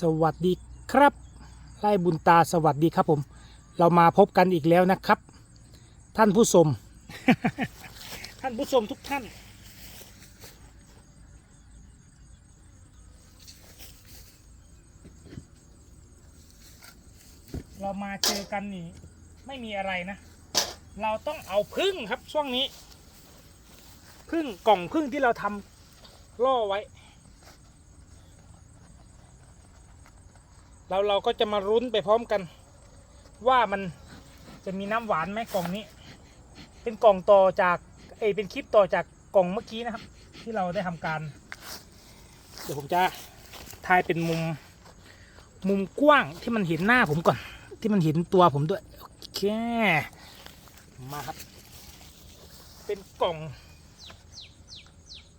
สวัสดีครับ ไล่บุญตาสวัสดีครับผม เรามาพบกันอีกแล้วนะครับ ท่านผู้ชม ท่านผู้ชมทุกท่าน เรามาเจอกันนี่ ไม่มีอะไรนะ เราต้องเอาพึ่งครับช่วงนี้พึ่งกล่องพึ่งที่เราทำล่อไว้ เราเราก็จะมารุ้นไปพร้อมกัน ว่ามันจะมีน้ำหวานไหมกล่องนี้ เป็นกล่องต่อจากเอเป็นคลิปต่อจากกล่องเมื่อกี้นะครับ ที่เราได้ทำการ เดี๋ยวผมจะถ่ายเป็นมุมมุมกว้างที่มันเห็นหน้าผมก่อน ที่มันเห็นตัวผมด้วยโอเคมาครับ เป็นกล่อง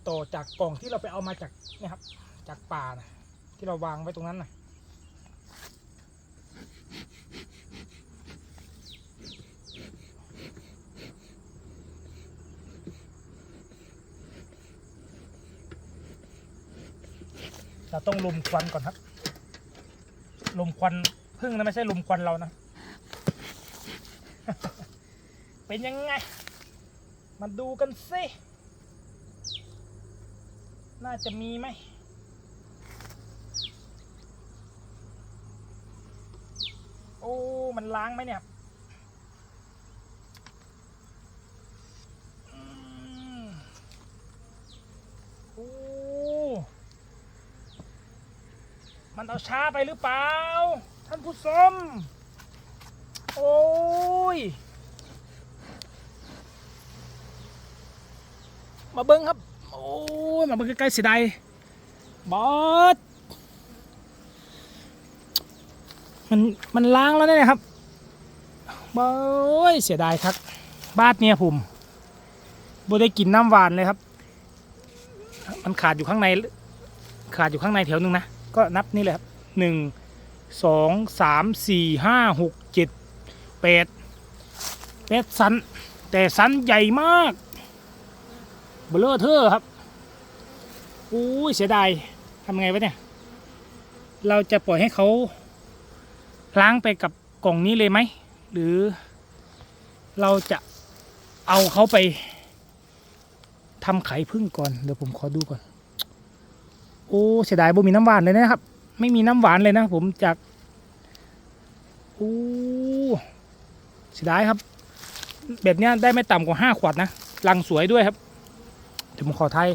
ต่อจากกล่องที่เราไปเอามาจากเนี่ยครับ จากป่านะที่เราวางไว้ตรงนั้นนะ เราต้องลมควันก่อนครับ ลมควันพึ่งนะไม่ใช่ลมควันเรานะ เป็นยังไง มาดูกันสิ น่าจะมีไหมโอ้ มันล้างไหมเนี่ยอืมโอ้ มันเอาช้าไปหรือเปล่า ท่านผู้ชมโอ้ย มาเบิ้งครับ โอ้ย มาเบิ้งใกล้ๆเสียดายบอสมันมันล้างแล้วเนี่ยครับบอสเสียดายครับบาดเนี่ยผมบ่ได้กินน้ำหวานเลยครับ มันขาดอยู่ข้างใน ขาดอยู่ข้างในแถวหนึ่งนะ ก็นับนี่เลยครับหนึ่งสองสามสี่ห้าหกเจ็ดแปดแปดสัน แต่สันใหญ่มากเบลเลอร์เทอร์ครับอู้ยเสียดายทำไงวะเนี่ย เราจะปล่อยให้เขาล้างไปกับกล่องนี้เลยไหม หรือเราจะเอาเขาไปทำไข่พึ่งก่อน เดี๋ยวผมขอดูก่อน โอ้เสียดายบ่มีน้ำหวานเลยนะครับ ไม่มีน้ำหวานเลยนะผมจากโอ้เสียดายครับ แบบนี้ได้ไม่ต่ำกว่าห้าขวดนะรังสวยด้วยครับเดี๋ยวผมขอไทย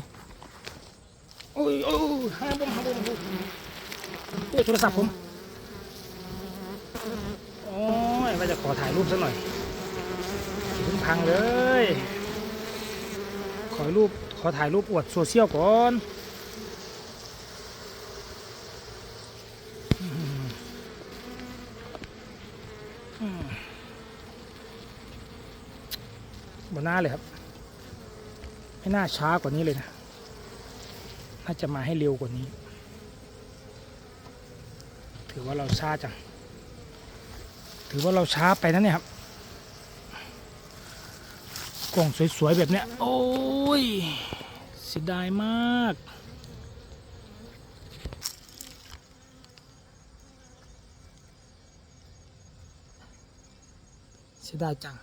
โอ้ยโอ้ยห้าบมห้าบมโอ้ยโทรศัพท์ผมโอ้ยว่าจะขอถ่ายรูปสักหน่อยเพิ่งพังเลย ขอรูปขอถ่ายรูปอวดโซเชียลก่อน หน้าเลยครับ ไม่น่าช้ากว่านี้เลยนะ น่าจะมาให้เร็วกว่านี้ ถือว่าเราช้าจัง ถือว่าเราช้าไปนะเนี่ยครับ กล่องสวยๆแบบเนี้ย โอ้ยเสียดายมากเสียดายจัง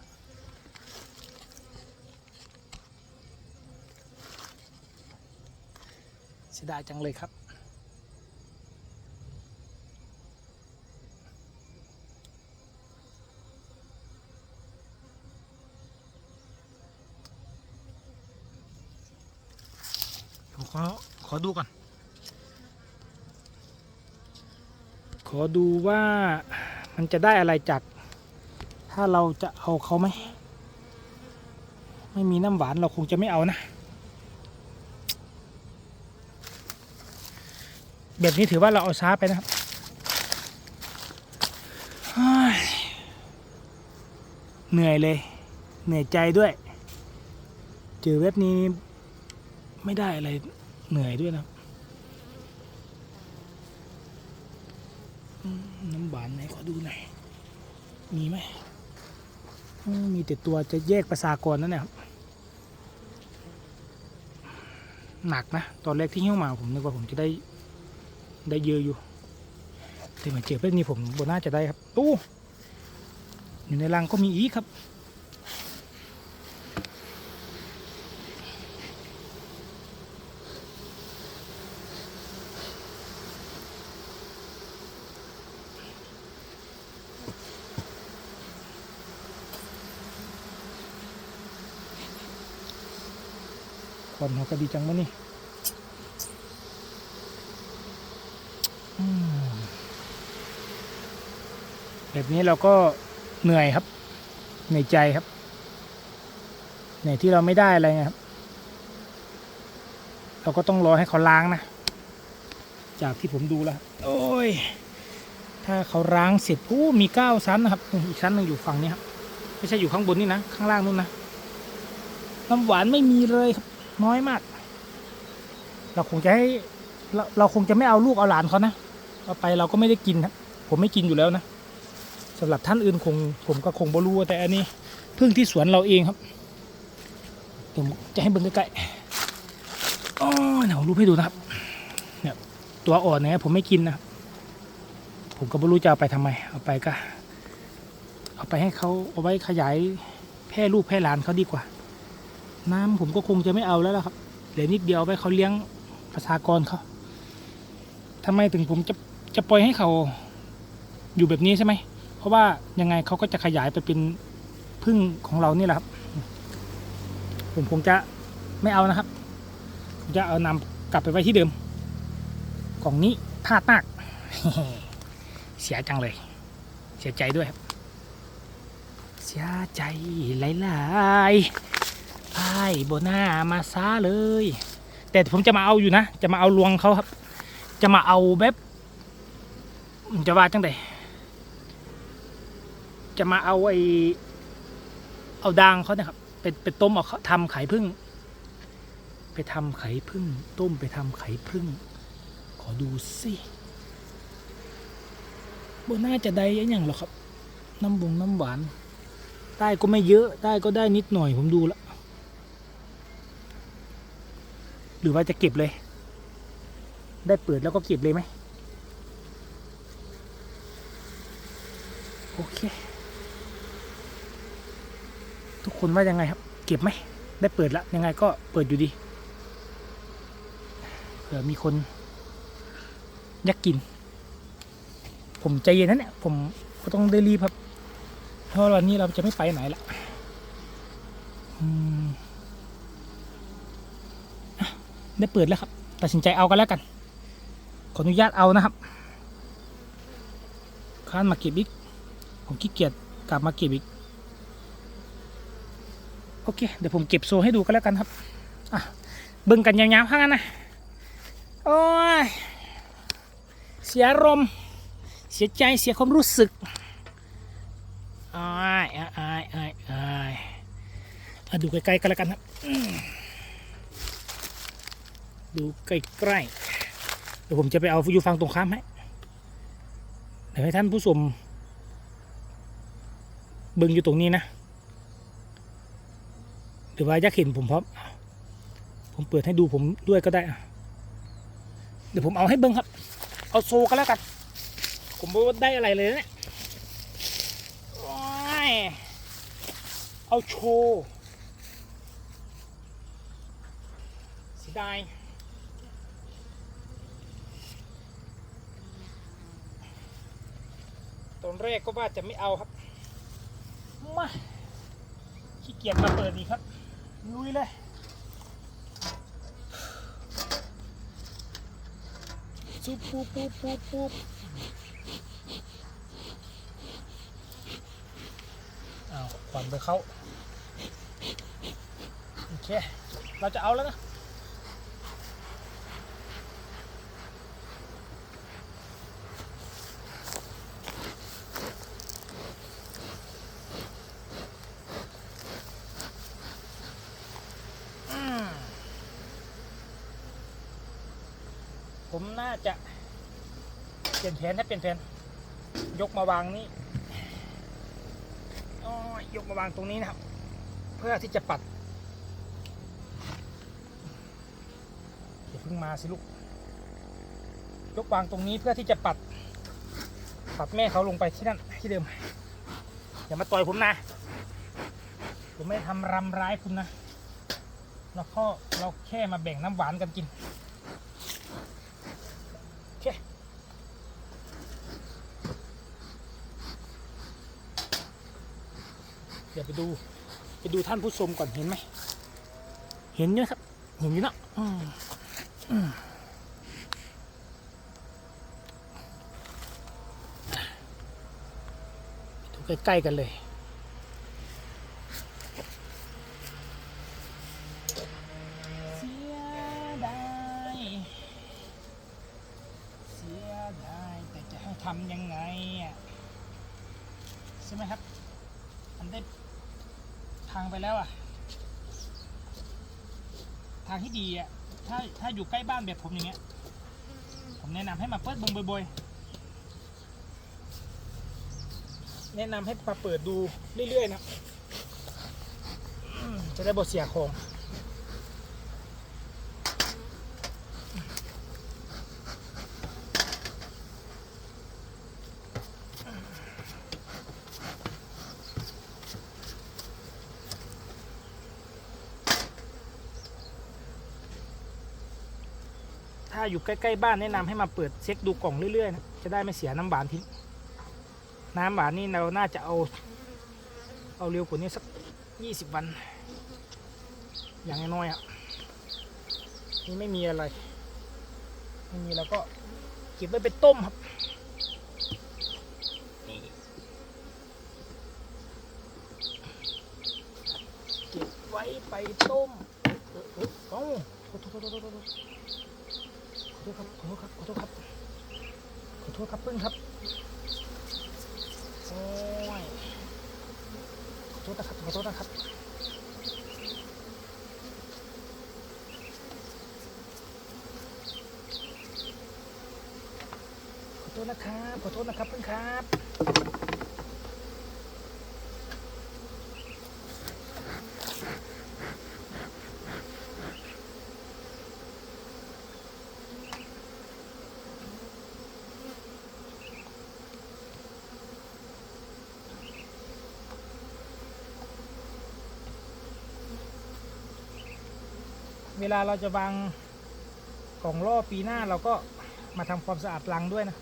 สียดายจังเลยครับผมขอขอดูก่อน ขอดูว่ามันจะได้อะไรจาก ถ้าเราจะเอาเขาไหม ไม่มีน้ำหวานเราคงจะไม่เอานะ แบบนี้ถือว่าเราเอาช้าไปนะครับเหนื่อยเลย เหนื่อยใจด้วยเจอเว็บนี้ไม่ได้อะไรเหนื่อยด้วยนะน้ำหวานไหนขอดูหน่อย มีไหมมมีแต่ตัวจะแยกประสากรนั่นแหละครับหนักนะ ตอนแรกที่หิ้วมาผมนึกว่าผมจะได้ ได้เยอะอยู่ แต่มาเจอแบบนี้ผมบนน่าจะได้ครับตู้อยู่ในรังก็มีอีกครับ คนเขาก็ดีจังวะนี่ แบบนี้เราก็เหนื่อยครับเหนื่อยใจครับเหนื่อยที่เราไม่ได้อะไรไงครับ เราก็ต้องรอให้เขาล้างนะ จากที่ผมดูแล้ว โอ้ย ถ้าเขาล้างเสร็จอู้มีเก้าชั้นนะครับอีกชั้นหนึ่งอยู่ฝั่งนี้ครับไม่ใช่อยู่ข้างบนนี่นะข้างล่างนู่นนะน้ำหวานไม่มีเลยครับ น้อยมาก เราคงจะให้เราเราคงจะไม่เอาลูกเอาหลานเขานะเอาไปเราก็ไม่ได้กินครับผมไม่กินอยู่แล้วนะ สำหรับท่านอื่นคงผมก็คงบ่รู้แต่อันนี้พึ่งที่สวนเราเองครับเดี๋ยวจะให้เบิ่งใกล้ๆอ๋อเดี๋ยวผมรูปให้ดูนะครับเนี่ยตัวอ่อนเนี่ยผมไม่กินนะผมก็ไม่รู้จะเอาไปทำไม เอาไปก็ เอาไปให้เขาเอาไว้ขยายแพร่ลูกแพร่หลานเขาดีกว่า น้ำผมก็คงจะไม่เอาแล้วล่ะครับเหลือนิดเดียวเอาไปเขาเลี้ยงประชากรเขาทำไมถึงผมจะจะปล่อยให้เขาอยู่แบบนี้ใช่ไหม เพราะว่ายังไงเขาก็จะขยายไปเป็นพึ่งของเรานี่แหละครับ ผมคงจะไม่เอานะครับผมจะเอานำกลับไปไว้ที่เดิมกล่องนี้พลาดมาก เสียจังเลย เสียใจด้วยครับ เสียใจหลายๆไอ้โบน่ามาซาเลย แต่ผมจะมาเอาอยู่นะ จะมาเอาลวงเขาครับ จะมาเอาแบบจะว่าจังได จะมาเอาไอเอาดางเขาเนี่ยครับไปไปต้มเอาเขาทำไข่พึ่ง ไปทำไข่พึ่ง ต้มไปทำไข่พึ่ง ขอดูสิโบน่าจะได้อยังหรอครับ น้ำบงน้ำหวานได้ก็ไม่เยอะได้ก็ได้นิดหน่อยผมดูแล้วหรือว่าจะเก็บเลย ได้เปิดแล้วก็เก็บเลยไหมโอเค คนว่ายังไงครับ เก็บไหมได้เปิดแล้วยังไงก็เปิดอยู่ดีเผื่อมีคนอยากกิน ผมใจเย็นนะเนี่ยผมก็ต้องได้รีบครับ เพราะวันนี้เราจะไม่ไปไหนละได้เปิดแล้วครับตัดสินใจเอากันแล้วกัน ขออนุญาตเอานะครับค้านมาเก็บอีกผมขี้เกียจกลับมาเก็บอีก อเคเดี๋ยวผมเก็บโซให้ดูกันแล้วกันครับอะเบิ่งกันยาวๆข้างนั้นนะโอ้ยเสียอารมณ์เสียใจเสียความรู้สึกอ้ายอ้ายอ้ายอ้ายอ้ายดูใกล้ๆกันแล้วกันครับดูใกล้ๆเดี๋ยวผมจะไปเอาอยู่ฟังตรงข้ามให้เดี๋ยวให้ท่านผู้ชมเบิ่งอยู่ตรงนี้นะ หรือว่าอยากเห็นผมพร้อมผมเปิดให้ดูผมด้วยก็ได้อะเดี๋ยวผมเอาให้เบิ่งครับ เอาโซกันแล้วกัน ผมไม่ว่าได้อะไรเลยนะเนี่ยโอ้ยเอาโชว์เสียดายตอนแรกก็ว่าจะไม่เอาครับ มาขี้เกียจมาเปิดดีครับ ลุยเลยซุบปุ๊บปุ๊บปุ๊บปุ๊บเอาควันไปเข้า โอเค เราจะเอาแล้วนะ อืมผมน่าจะเปลี่ยน แผนให้เปลี่ยนแผนยกมาวางนี่อ๋อยกมาวางตรงนี้นะครับ เพื่อที่จะปัดอย่าเพิ่งมาสิลูกยกวางตรงนี้เพื่อที่จะปัด ปัดแม่เขาลงไปที่นั่นที่เดิมอย่ามาต่อยผมนะผมไม่ทำรำร้ายคุณนะเราก็เราแค่มาแบ่งน้ำหวานกันกิน โอเค เดี๋ยวไปดู ไปดูท่านผู้ชมก่อนเห็นไหม เห็นเยอะครับ เห็นอยู่นะดูใกล้ๆกันเลย เสียดายเสียดายแต่จะให้ทำยังไงอะใช่ไหมครับ มันได้ทางไปแล้วอะ ทางที่ดีอะ ถ้าอยู่ใกล้บ้านแบบผมอย่างเงี้ย ผมแนะนำให้มาเปิดเบงบ่อยๆ แนะนำให้มาเปิดดูเรื่อยๆนะจะได้บทเสียของ ถ้าอยู่ใกล้ๆบ้านแนะนำให้มาเปิดเช็คดูกล่องเรื่อยๆนะจะได้ไม่เสียน้ำหวานทิ้งน้ำหวานนี่เราน่าจะเอา เอาเร็วกว่านี้สักยี่สิบวัน อย่างน้อยๆอะนี่ไม่มีอะไรไม่มีแล้วก็เก็บไว้ไปต้มครับเก็บไว้ไปต้มเออเออเอ้าโทษโทษโทษโทษ โทษขอโทษครับขอโทษครับขอโทษครับขอโทษครับพึ่งครับโอ้ยขอโทษนะครับขอโทษนะครับขอโทษนะครับขอโทษนะครับพึ่งครับ ลาเราจะวางกล่องล่อปีหน้าเราก็มาทำความสะอาดรังด้วยนะ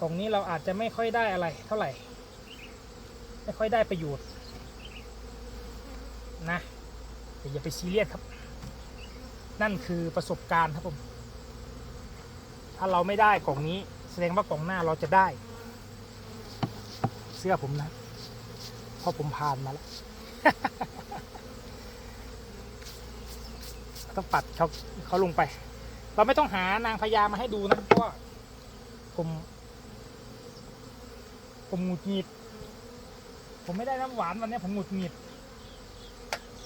กล่องนี้เราอาจจะไม่ค่อยได้อะไรเท่าไหร่ ไม่ค่อยได้ประโยชน์นะแต่อย่าไปซีเรียสครับ นั่นคือประสบการณ์ครับผม ถ้าเราไม่ได้กล่องนี้ แสดงว่ากล่องหน้าเราจะได้ เสื้อผมนะ เพราะผมผ่านมาแล้ว ต้องปัดเขาเขาลงไป เราไม่ต้องหานางพญามาให้ดูนะเพราะว่าผมผมหงุดหงิด ผมไม่ได้น้ำหวานวันนี้ผมหงุดหงิด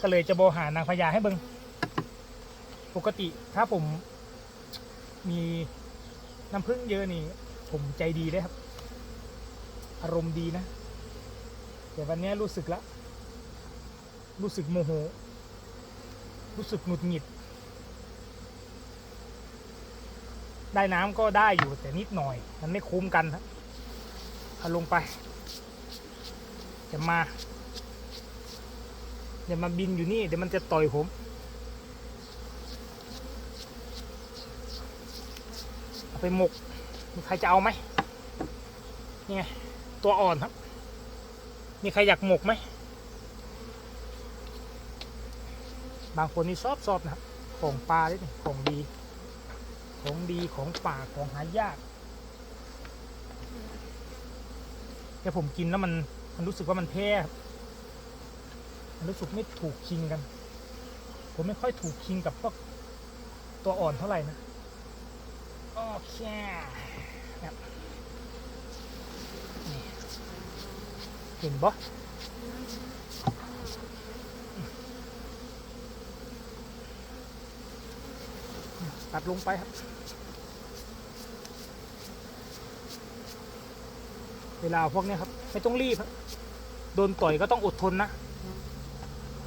ก็เลยจะโบหานางพญาให้เบิงปกติถ้าผมมีน้ำผึ้งเยอะนี่ ผมใจดีเลยครับ อารมณ์ดีนะ แต่วันนี้รู้สึกแล้ว รู้สึกโมโห รู้สึกหงุดหงิด ได้น้ำก็ได้อยู่แต่นิดหน่อย มันไม่คุ้มกันครับเอาลงไปจะมาอย่ามาบินอยู่นี่ เดี๋ยวมันจะต่อยผมเอาไปหมกมีใครจะเอาไหมนี่ไงตัวอ่อนครับ มีใครอยากหมกไหม บางคนนี่ชอบชอบนะครับของปลาด้วยนี่ยของดี ของดีของป่าของหายากแต่ผมกินแล้วมันมันรู้สึกว่ามันแพ้มันรู้สึกไม่ถูกคิงกัน ผมไม่ค่อยถูกคิงกับพวกตัวอ่อนเท่าไหร่นะโอเคครับนี่เห็นปะ ตัดลงไปครับ เวลาพวกนี้ครับ ไม่ต้องรีบครับ โดนต่อยก็ต้องอดทนนะ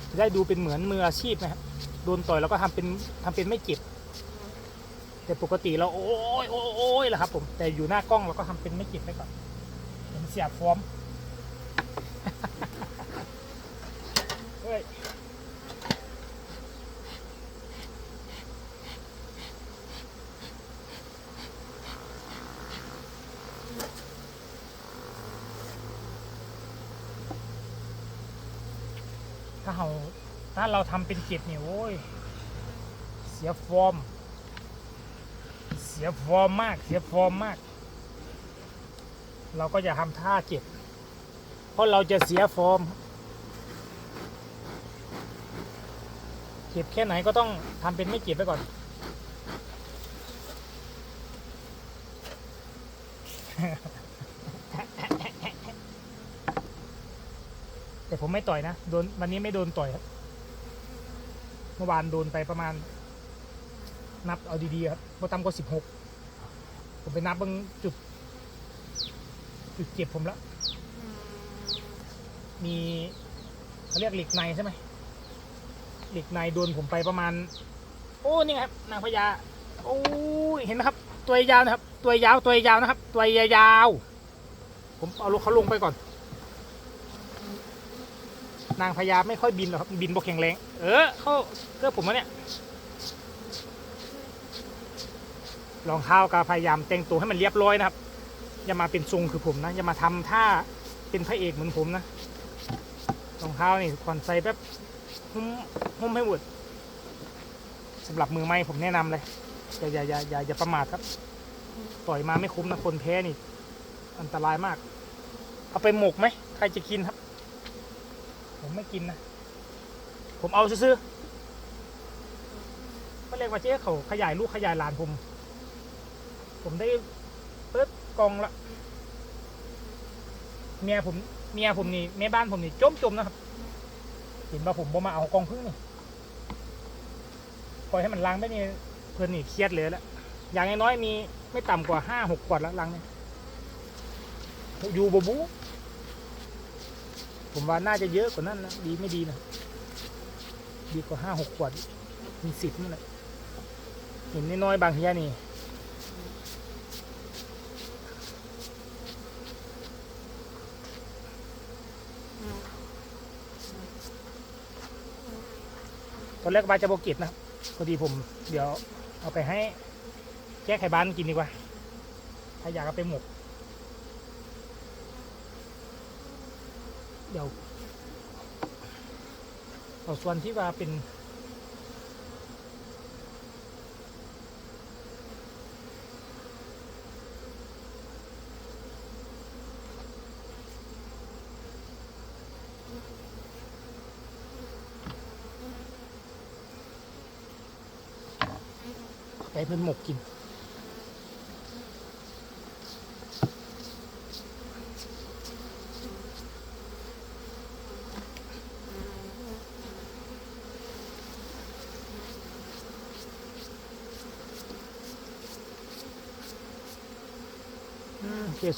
จะได้ดูเป็นเหมือนมืออาชีพนะครับ โดนต่อยแล้วก็ทำเป็นทำเป็นไม่เจ็บ แต่ปกติเราโอ้ยโอ้ยโอ้ยแหละครับผม แต่อยู่หน้ากล้องเราก็ทำเป็นไม่เก็บไว้ก่อนเห็นเสียบฟอร์มเฮ้ย ถ้าเรา เราทำเป็นเก็บเนี่ยโอ้ยเสียฟอร์ม เสียฟอร์มมาก เสียฟอร์มมาก เราก็จะทำท่าเก็บ เพราะเราจะเสียฟอร์มเก็บแค่ไหนก็ต้องทำเป็นไม่เก็บไปก่อนแต่ผมไม่ต่อยนะ โดนวันนี้ไม่โดนต่อยครับ เมื่อวานโดนไปประมาณ นับเอาดีๆครับพอต่ำกว่าสิบหกผมไปนับบางจุด จุดเจ็บผมแล้ว มีเขาเรียกเหล็กในใช่ไหมเหล็กในโดนผมไปประมาณ โอ้นี่ครับ นางพญาโอ้ยเห็นไหมครับ ตัวยาวนะครับ ตัวยาวตัวยาวนะครับ ตัวยาว ผมเอาลูกเขาลงไปก่อน นางพญาไม่ค่อยบินหรอกครับบินบกแข็งแรงเออเขาเกือผมวะเนี่ยรองเท้าก็พยายามแต่งตัวให้มันเรียบร้อยนะครับ อย่ามาเป็นทรงคือผมนะ อย่ามาทำท่าเป็นพระเอกเหมือนผมนะรองเท้านี่ควรใส่แบบหุ้มหุ้มให้หมดสำหรับมือใหม่ผมแนะนำเลยอย่าอย่าอย่าอย่าอย่าประมาทครับ ต่อยมาไม่คุ้มนะคนแพ้นี่ อันตรายมาก เอาไปหมกไหมใครจะกินครับ ผมไม่กินนะ ผมเอาซื้อก็เรียกว่าเจ๊เขาขยายลูกขยายหลานผม ผมได้เปิดกองละเมียผมเมียผมนี่แม่บ้านผมนี่จมจมๆนะครับเห็นว่าผมบ่มาเอากองพึ่งนี่ปล่อยให้มันล้างไปนี่เพื่อนนี่เครียดเลยแล้วอย่างน้อยๆมีไม่ต่ำกว่าห้าหกขวดแล้วล้างเนี่ยอยู่บบู ผมว่าน่าจะเยอะกว่านั้นนะดีไม่ดีนะดีกว่าห้าหกขวดมีสิบนั่นแหละเห็นน้อยๆบางทีนี่ตอนแรกว่าจะโบก็บนะพอดีผมเดี๋ยวเอาไปให้แก้ไขบ้านกินดีกว่า ถ้าอยากเอาไปหมก เดี๋ยวเอาส่วนที่ว่าเป็นไปเพิ่นหมกกิน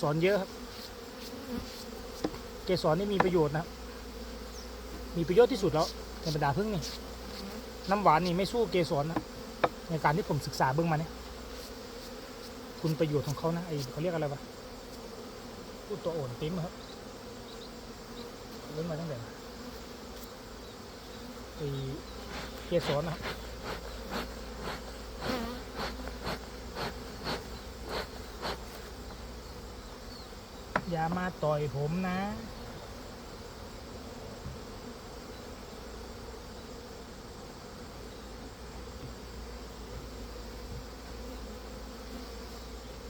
สรเยอะครับ เกสรนี่มีประโยชน์นะครับมีประโยชน์ที่สุดแล้วในบรรดาพึ่งนี่ น้ำหวานนี่ไม่สู้เกสรนะในการที่ผมศึกษาเบื้องมาเนี่ย คุณประโยชน์ของเขานะไอเขาเรียกอะไรวะพูดตัวโอนติ้มครับเล่นมาตั้งแต่ไอเกสรนะครับ อย่ามาต่อยผมนะ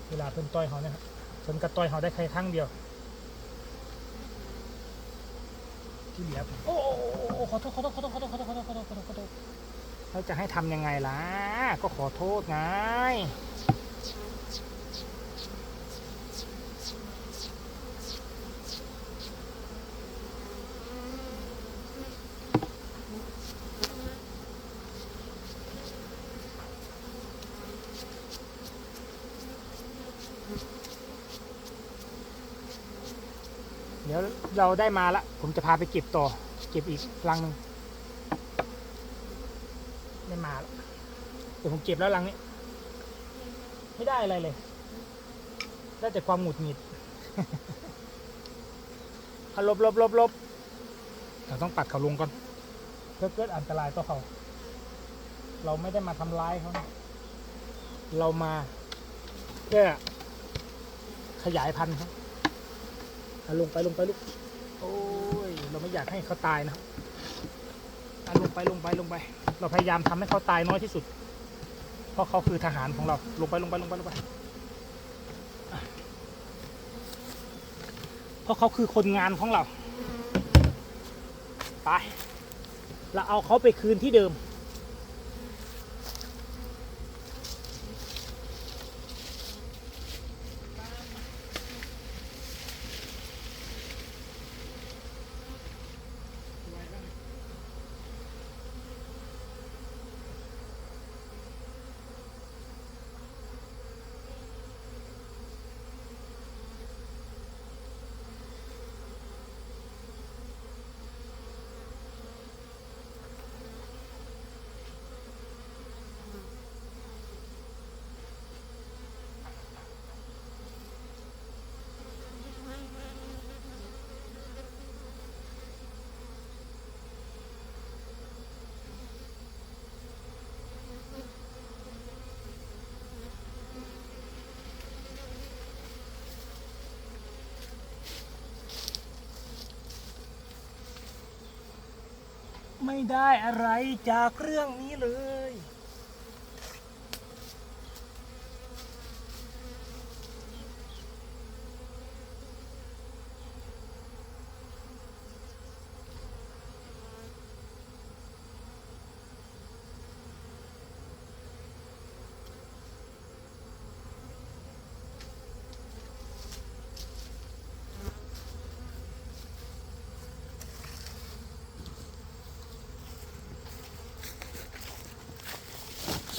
เวลาเพิ่นต่อยเขาเนี่ยครับเพิ่นก็ต่อยเขาได้แค่ครั้งเดียว ที่เหลือโอ้โอ้โอ้โอ้ขอโทษขอโทษขอโทษขอโทษขอโทษขอโทษขอโทษขอโทษขอโทษแล้วจะให้ทำยังไงล่ะ ก็ขอโทษไง เดี๋ยวเราได้มาละ ผมจะพาไปเก็บต่อ เก็บอีกลังหนึ่งได้มาละเดี๋ยวผมเก็บแล้วลังนี้ ไม่ได้อะไรเลย ได้แต่ความหงุดหงิดเอาลบลบลบลบเราต้องปัดเขาลงก่อน เพื่อเกิดอันตรายต่อเขา เราไม่ได้มาทำร้ายเขานะเรามาเพื่อขยายพันธุ์ครับ ลงไปลงไปลูก โอ้ย เราไม่อยากให้เขาตายนะอาลงไปลงไปลงไป เราพยายามทำให้เขาตายน้อยที่สุด เพราะเขาคือทหารของเรา ลงไปลงไปลงไปลงไป เพราะเขาคือคนงานของเรา ไป เราเอาเขาไปคืนที่เดิม ไม่ได้อะไรจากเรื่องนี้เลย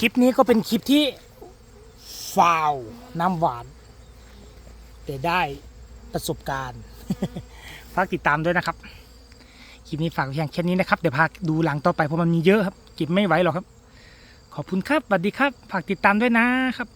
คลิปนี้ก็เป็นคลิปที่ฟาวน้ำหวานแต่ได้ประสบการณ์ฝากติดตามด้วยนะครับ คลิปนี้ฝากเพียงแค่นี้นะครับ เดี๋ยวพาดูหลังต่อไปเพราะมันมีเยอะครับ เก็บไม่ไหวหรอกครับ ขอบคุณครับสวัสดีครับ ฝากติดตามด้วยนะครับ